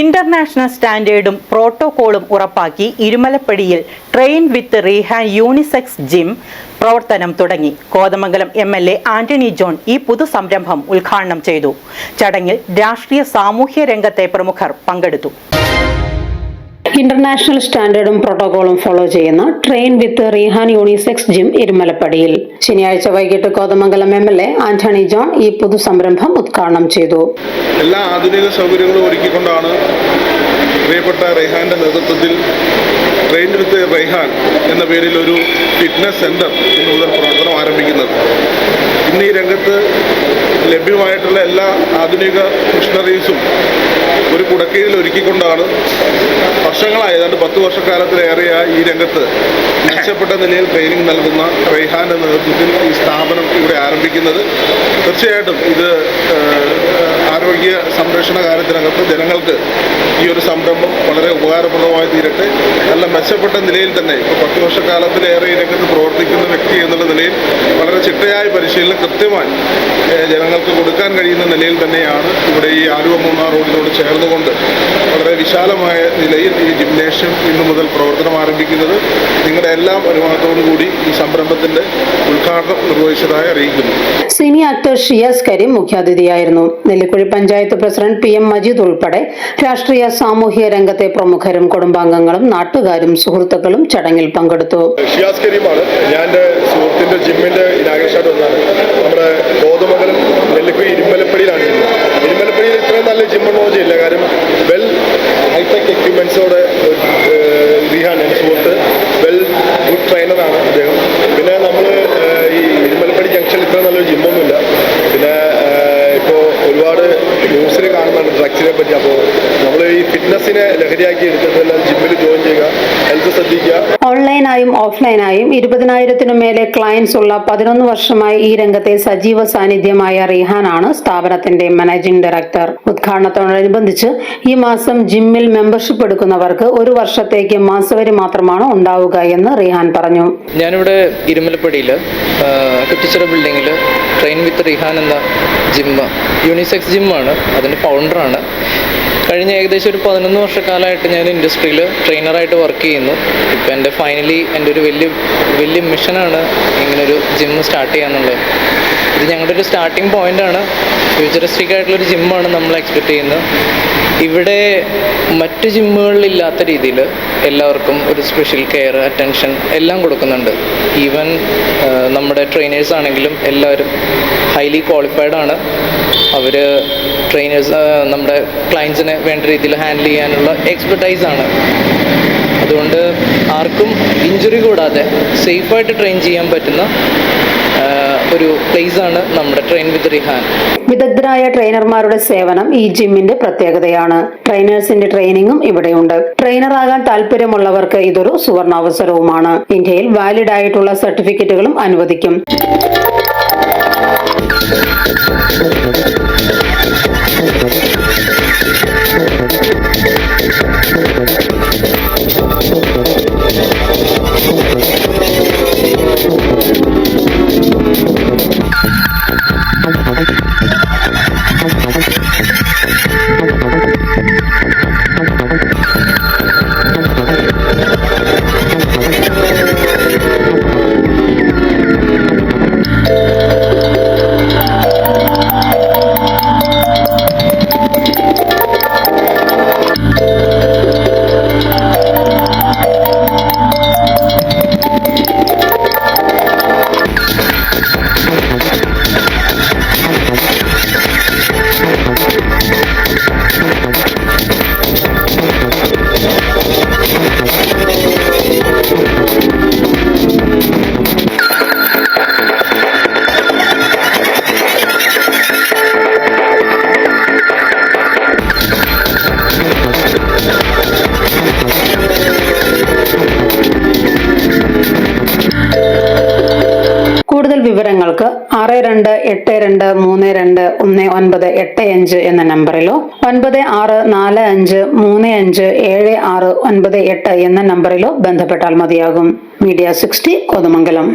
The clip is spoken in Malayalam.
ഇന്റർനാഷണൽ സ്റ്റാൻഡേർഡും പ്രോട്ടോകോളും ഉറപ്പാക്കി ഇരുമലപ്പടിയിൽ train with Rihan unisex gym പ്രവർത്തനം തുടങ്ങി. Kothamangalam M L A Antony John ഈ പുതു സംരംഭം ഉദ്ഘാടനം ചെയ്തു. ചടങ്ങിൽ രാഷ്ട്രീയ സാമൂഹ്യ രംഗത്തെ പ്രമുഖർ പങ്കെടുത്തു. ഇന്റർനാഷണൽ സ്റ്റാൻഡേർഡും പ്രോട്ടോകോളും ഫോളോ ചെയ്യുന്ന train with Rihan unisex gym ഇരുമലപ്പടിയിൽ ശനിയാഴ്ച വൈകിട്ട് Kothamangalam M L A Antony John ഈ പുതുസംരംഭം ഉദ്ഘാടനം ചെയ്തു. എല്ലാ ആധുനിക സൗകര്യങ്ങളും ഒരുക്കിക്കൊണ്ടാണ് പ്രിയപ്പെട്ട റെയ്ഹാന്റെ നേതൃത്വത്തിൽ ട്രെയിൻ വിത്ത് റെയ്ഹാൻ എന്ന പേരിൽ ഒരു ഫിറ്റ്നസ് സെന്റർ മുതൽ പ്രവർത്തനം ആരംഭിക്കുന്നത്. ഇന്ന് ഈ രംഗത്ത് ലഭ്യമായിട്ടുള്ള എല്ലാ ആധുനിക മിഷണറീസും ഒരു കുടക്കീഴിൽ ഒരുക്കിക്കൊണ്ടാണ് വർഷങ്ങളായി ഏതാണ്ട് പത്ത് വർഷക്കാലത്തിലേറെയായി ഈ രംഗത്ത് മെച്ചപ്പെട്ട നിലയിൽ ട്രെയിനിങ് നൽകുന്ന റെയ്ഹാന്റെ നേതൃത്വത്തിൽ ഈ സ്ഥാപനം ഇവിടെ ആരംഭിക്കുന്നത്. തീർച്ചയായിട്ടും ഇത് ആരോഗ്യ സംരക്ഷണ കാര്യത്തിനകത്ത് ജനങ്ങൾക്ക് ഈ ഒരു സംരംഭം വളരെ ഉപകാരപ്രദമായി തീരട്ടെ. നല്ല മെച്ചപ്പെട്ട നിലയിൽ തന്നെ ഇപ്പോൾ പത്ത് വർഷക്കാലത്തിലേറെ ഈ രംഗത്ത് പ്രവർത്തിക്കുന്ന വ്യക്തി എന്നുള്ള നിലയിൽ വളരെ ചിട്ടയായ പരിശീലനം കൃത്യമായി ജനങ്ങൾക്ക് കൊടുക്കാൻ കഴിയുന്ന നിലയിൽ തന്നെയാണ് ഇവിടെ ഈ ആലുവ മൂന്നാർ റോഡിനോട് ചേർന്നുകൊണ്ട് വളരെ വിശാലമായ നിലയിൽ ഈ ജിംനേഷ്യം ഇന്നു മുതൽ പ്രവർത്തനം ആരംഭിക്കുന്നത് നിങ്ങളുടെ എല്ലാം അനുവാദത്തോടു കൂടി ഈ സംരംഭത്തിന്റെ ഉദ്ഘാടനം നിർവഹിച്ചതായി അറിയിക്കുന്നു. Cine actor Shiyas Kareem മുഖ്യാതിഥിയായിരുന്നു. Nellikuzhi panchayat president P M Majeed ഉൾപ്പെടെ രാഷ്ട്രീയ സാമൂഹ്യ രംഗത്തെ പ്രമുഖരും കുടുംബാംഗങ്ങളും നാട്ടുകാരും സുഹൃത്തുക്കളും ചടങ്ങിൽ പങ്കെടുത്തു. ഷിയാസ് കരീമാണ് ഞാൻ സുഹൃത്തിന്റെ ജിമ്മിന്റെ ഇനാകേഷായിട്ട് വന്നാണ് നമ്മുടെ നമ്മുടെ കോതമംഗലം നെല്ലിക്കുഴി ഇരുമ്പലപ്പടിയിലാണ്. ഇരുമ്പലപ്പടിയിൽ ഇത്രയും നല്ല ജിമ്മെന്ന് വെച്ചില്ല കാര്യം വെൽ ഹൈടെക് എക്യുപ്മെൻസോടെ റിഹാൻ എന്റെ സുഹൃത്ത്. വെൽ ഗുഡ് ട്രെയിനറാണ് അദ്ദേഹം. പിന്നെ നമ്മൾ ഈ ഇരുമ്പലപ്പടി ജംഗ്ഷനിൽ ഇത്ര നല്ലൊരു ജിമ്മൊന്നുമില്ല. പിന്നെ ഇപ്പോൾ ഒരുപാട് ന്യൂസിൽ കാണുന്നുണ്ട് ഡ്രഗ്സിനെ പറ്റി. അപ്പോൾ നമ്മൾ ഈ ഫിറ്റ്നസ്സിനെ ലഹരിയാക്കി എടുത്തിട്ടെല്ലാം ജിമ്മിൽ ജോയിൻ ചെയ്യുക ഹെൽത്ത് ശ്രദ്ധിക്കുക. ഓൺലൈനായും ഓഫ്ലൈനായും ഇരുപതിനായിരത്തിനു മേലെ ക്ലയൻസ് ഉള്ള പതിനൊന്ന് വർഷമായി ഈ രംഗത്തെ സജീവ സാന്നിധ്യമായ റിഹാനാണ് സ്ഥാപനത്തിന്റെ മാനേജിംഗ് ഡയറക്ടർ ഉദ്ഘാടനത്തോടനുബന്ധിച്ച് ഈ മാസം ജിമ്മിൽ മെമ്പർഷിപ്പ് എടുക്കുന്നവർക്ക് ഒരു വർഷത്തേക്ക് മാസവരി മാത്രമാണ് ഉണ്ടാവുക എന്ന് റിഹാൻ പറഞ്ഞു. ഞാനിവിടെ ഇരുമലപ്പടിയിൽ കുറ്റിച്ചിറ ട്രെയിൻ വിത്ത് റിഹാൻ എന്ന ജിം യൂണിസെക്സ് ജിമ്മാണ് അതിന്റെ ഫൗണ്ടറാണ് കഴിഞ്ഞ ഏകദേശം ഒരു പതിനൊന്ന് വർഷക്കാലമായിട്ട് ഞാൻ ഇൻഡസ്ട്രിയിൽ ട്രെയിനറായിട്ട് വർക്ക് ചെയ്യുന്നു. ഇപ്പോൾ എന്റെ ഫൈനലി എന്റെ ഒരു വലിയ വലിയ മിഷനാണ് ഇങ്ങനൊരു ജിം സ്റ്റാർട്ട് ചെയ്യാന്നുള്ളത്. ഇത് ഞങ്ങളുടെ ഒരു സ്റ്റാർട്ടിംഗ് പോയിന്റാണ് ഫ്യൂച്ചറിസ്റ്റിക് ആയിട്ടുള്ളൊരു ജിമ്മാണ് നമ്മൾ എക്സ്പെക്ട് ചെയ്യുന്നത്. ഇവിടെ മറ്റ് ജിമ്മുകളിലില്ലാത്ത രീതിയിൽ എല്ലാവർക്കും ഒരു സ്പെഷ്യൽ കെയർ അറ്റൻഷൻ എല്ലാം കൊടുക്കുന്നുണ്ട്. ഈവൻ നമ്മുടെ ട്രെയിനേഴ്സ് ആണെങ്കിലും എല്ലാവരും ഹൈലി ക്വാളിഫൈഡ് ആണ്. അവർ ട്രെയിനേഴ്സ് നമ്മുടെ ക്ലയൻസിനെ വേണ്ട രീതിയിൽ ഹാൻഡിൽ ചെയ്യാനുള്ള എക്സ്പെർട്ടൈസ് ആണ്. അതുകൊണ്ട് ആർക്കും ഇഞ്ചുറി കൂടാതെ സേഫായിട്ട് ട്രെയിൻ ചെയ്യാൻ പറ്റുന്ന ഒരു ഒരു പ്ലേസാണ് നമ്മുടെ ട്രെയിൻ വിത്ത് റിഹാൻ വിദഗ്ധരായ ട്രെയിനർമാരുടെ സേവനം ഈ ജിമ്മിന്റെ പ്രത്യേകതയാണ്. ട്രെയിനേഴ്സിന്റെ ട്രെയിനിങ്ങും ഇവിടെയുണ്ട്. ട്രെയിനറാകാൻ താല്പര്യമുള്ളവർക്ക് ഇതൊരു സുവർണാവസരവുമാണ്. ഇന്ത്യയിൽ വാലിഡ് ആയിട്ടുള്ള സർട്ടിഫിക്കറ്റുകളും അനുവദിക്കും. Thank you. Thank you. വിവരങ്ങൾക്ക് ആറ് രണ്ട് എട്ട് രണ്ട് മൂന്ന് രണ്ട് ഒന്ന് ഒൻപത് എട്ട് അഞ്ച് എന്ന നമ്പറിലോ ഒൻപത് ആറ് നാല് അഞ്ച് മൂന്ന് അഞ്ച് ഏഴ് ആറ് ഒൻപത് എട്ട് എന്ന നമ്പറിലോ ബന്ധപ്പെട്ടാൽ മതിയാകും. Media sixty Kothamangalam.